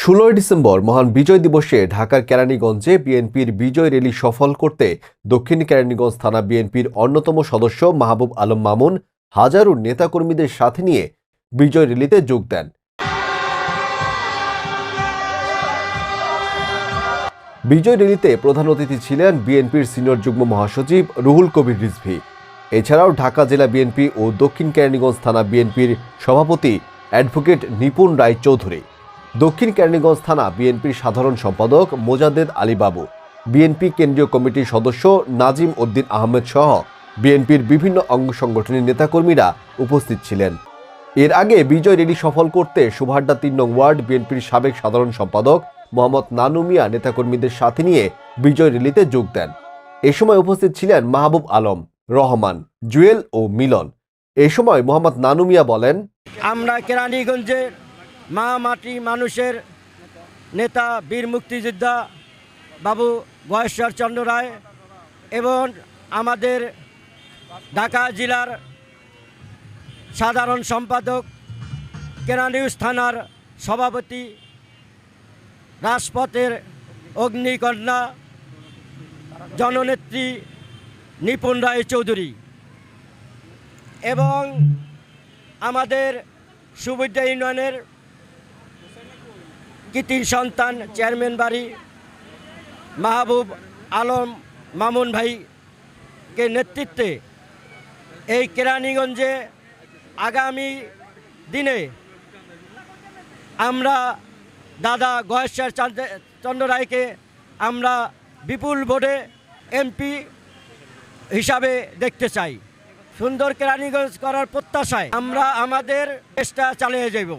ষোলোই ডিসেম্বর মহান বিজয় দিবসে ঢাকার কেরানীগঞ্জে বিএনপির বিজয় র্যালি সফল করতে দক্ষিণ কেরানীগঞ্জ থানা বিএনপির অন্যতম সদস্য মাহবুব আলম মামুন হাজারো নেতাকর্মীদের সাথে নিয়ে বিজয় র্যালিতে যোগ দেন। বিজয় র্যালিতে প্রধান অতিথি ছিলেন বিএনপির সিনিয়র যুগ্ম মহাসচিব রুহুল কবির রিজভী। এছাড়াও ঢাকা জেলা বিএনপি ও দক্ষিণ কেরানীগঞ্জ থানা বিএনপির সভাপতি অ্যাডভোকেট নিপুণ রায় চৌধুরী দক্ষিণ কেরানীগঞ্জ থানা বিএনপির সাধারণ সম্পাদক মোজাদ্দেদ আলী বাবু বিএনপি কেন্দ্রীয় কমিটির সদস্য নাজিম উদ্দিন আহমেদ সহ বিএনপির বিভিন্ন অঙ্গ সংগঠনের নেতাকর্মীরা উপস্থিত ছিলেন। এর আগে বিজয় রেলি সফল করতে সুভাড্ডা তিন নং ওয়ার্ড বিএনপির সাবেক সাধারণ সম্পাদক মোহাম্মদ নানু মিয়া নেতাকর্মীদের সাথে নিয়ে বিজয় রেলিতে যোগ দেন। এ সময় উপস্থিত ছিলেন মাহবুব আলম, রহমান, জুয়েল ও মিলন। এ সময় মোহাম্মদ নানু মিয়া বলেন, আমরা কেরানীগঞ্জের মা মাটি মানুষের নেতা বীর মুক্তিযোদ্ধা বাবু বয়েশ্বর চন্দ্র রায় এবং আমাদের ঢাকা জেলার সাধারণ সম্পাদক কেরানীগঞ্জ থানার সভাপতি, রাজপথের অগ্নিকন্যা, জননেত্রী নিপুণ রায় চৌধুরী এবং আমাদের সুবিধা ইউনিয়নের কৃতির সন্তান, চেয়ারম্যান বাড়ি, মাহবুব আলম মামুন ভাইকে নেতৃত্বে এই কেরানীগঞ্জে আগামী দিনে আমরা দাদা গহেশ্বর চন্দ্র রায়কে আমরা বিপুল ভোটে এমপি হিসাবে দেখতে চাই। সুন্দর কেরানীগঞ্জ করার প্রত্যাশায় আমরা আমাদের চেষ্টা চালিয়ে যাব